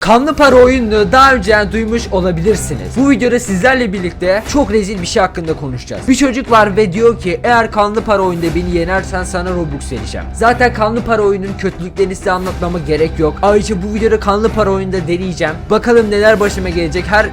Kanlı para oyununu daha önceden duymuş olabilirsiniz. Bu videoda sizlerle birlikte çok rezil bir şey hakkında konuşacağız. Bir çocuk var ve diyor ki eğer kanlı para oyunda beni yenersen sana Robux vereceğim. Zaten kanlı para oyunun kötülüklerini size anlatmama gerek yok. Ayrıca bu videoda kanlı para oyunda deneyeceğim. Bakalım neler başıma gelecek. Her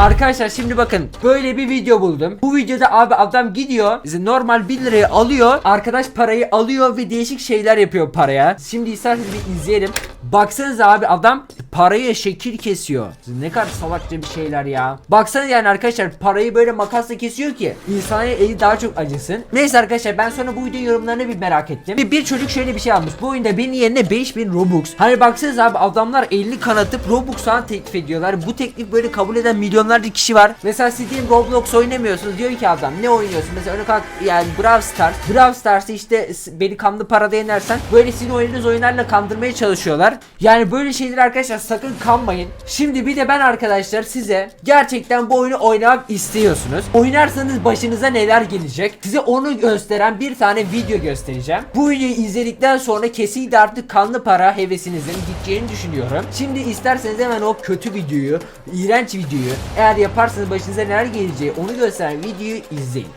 Arkadaşlar şimdi bakın böyle bir video buldum. Bu videoda abi adam gidiyor normal 1 lirayı alıyor. Arkadaş parayı alıyor ve değişik şeyler yapıyor paraya. Şimdi isterseniz bir izleyelim. Baksanıza abi adam parayı şekil kesiyor. Ne kadar salakça bir şeyler ya. Baksana yani arkadaşlar parayı böyle makasla kesiyor ki insanın eli daha çok acısın. Neyse arkadaşlar ben sonra bu videonun yorumlarını bir merak ettim. Bir, bir çocuk şöyle bir şey almış. Bu oyunda benim yerine 5000 Robux. Hani baksanıza abi adamlar 50 kanatıp Robux falan teklif ediyorlar. Bu teklif böyle kabul eden milyonlarca kişi var. Mesela siz diyelim Roblox oynamıyorsunuz. Diyor ki adam ne oynuyorsun? Mesela örnek olarak yani Brawl Stars. Brawl Stars'ı işte beni kanlı parada yenersen böyle sizin oynadığınız oyunlarla kandırmaya çalışıyorlar. Yani böyle şeyler arkadaşlar sakın kanmayın. Şimdi bir de ben arkadaşlar size gerçekten bu oyunu oynamak istiyorsunuz. Oynarsanız başınıza neler gelecek? Size onu gösteren bir tane video göstereceğim. Bu videoyu izledikten sonra kesinlikle artık kanlı para hevesinizin gideceğini düşünüyorum. Şimdi isterseniz hemen o kötü videoyu, iğrenç videoyu eğer yaparsanız başınıza neler geleceği onu gösteren videoyu izleyin.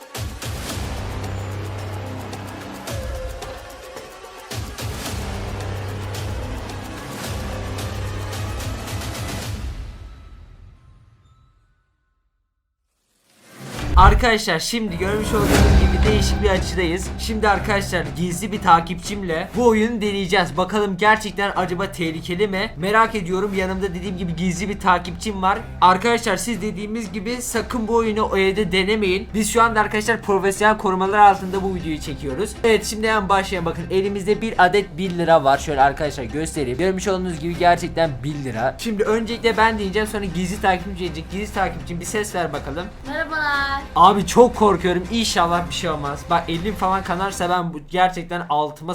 Arkadaşlar şimdi görmüş olduğunuz gibi değişik bir açıdayız. Şimdi arkadaşlar gizli bir takipçimle bu oyunu deneyeceğiz. Bakalım gerçekten acaba tehlikeli mi? Merak ediyorum. Yanımda dediğim gibi gizli bir takipçim var. Arkadaşlar siz dediğimiz gibi sakın bu oyunu o evde denemeyin. Biz şu anda arkadaşlar profesyonel korumalar altında bu videoyu çekiyoruz. Evet şimdi hemen başlayalım. Bakın elimizde bir adet 1 lira var. Şöyle arkadaşlar göstereyim. Görmüş olduğunuz gibi gerçekten 1 lira. Şimdi öncelikle ben diyeceğim sonra gizli takipçim diyecek. Gizli takipçim bir ses ver bakalım. Merhabalar. Abi çok korkuyorum. İnşallah bir şey olmaz. Bak elim falan kanarsa ben bu gerçekten altıma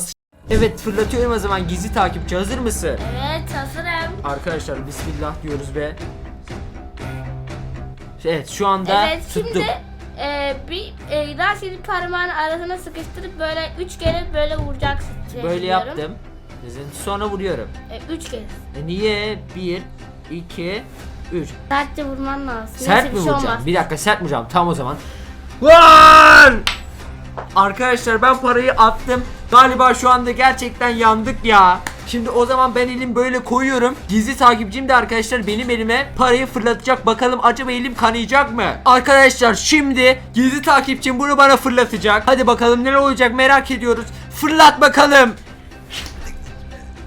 Evet fırlatıyorum o zaman gizli takipçi hazır mısın? Evet hazırım. Arkadaşlar bismillah diyoruz ve Evet şu anda evet tuttum. şimdi e, bir e, rastgele parmağın arasına sıkıştırıp böyle üç kere böyle vuracaksın. diye Böyle biliyorum. yaptım. Sonra vuruyorum. E, üç kere. E niye? 1 2 3 Sertçe vurman lazım. Sert Neyse, mi bir şey vuracağım? olmaz. Bir dakika sert mi vuracağım? Tam o zaman. Lan! Arkadaşlar ben parayı attım. Galiba şu anda gerçekten yandık ya. Şimdi o zaman ben elim böyle koyuyorum. Gizli takipçim de arkadaşlar benim elime parayı fırlatacak. Bakalım acaba elim kanayacak mı? Arkadaşlar şimdi gizli takipçim bunu bana fırlatacak. Hadi bakalım neler olacak merak ediyoruz. Fırlat bakalım.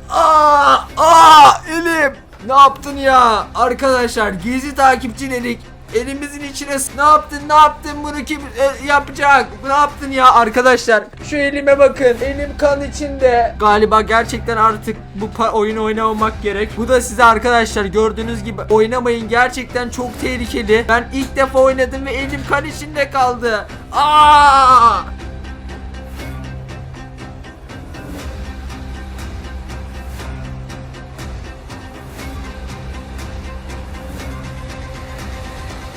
Aa, aa elim. Ne yaptın ya? Arkadaşlar gizli takipçin elik. Elimizin içine ne yaptın ne yaptın bunu kim e, yapacak? Ne yaptın ya arkadaşlar? Şu elime bakın elim kan içinde. Galiba gerçekten artık bu oyunu oynamamak gerek. Bu da size arkadaşlar gördüğünüz gibi oynamayın. Gerçekten çok tehlikeli. Ben ilk defa oynadım ve elim kan içinde kaldı. Aa!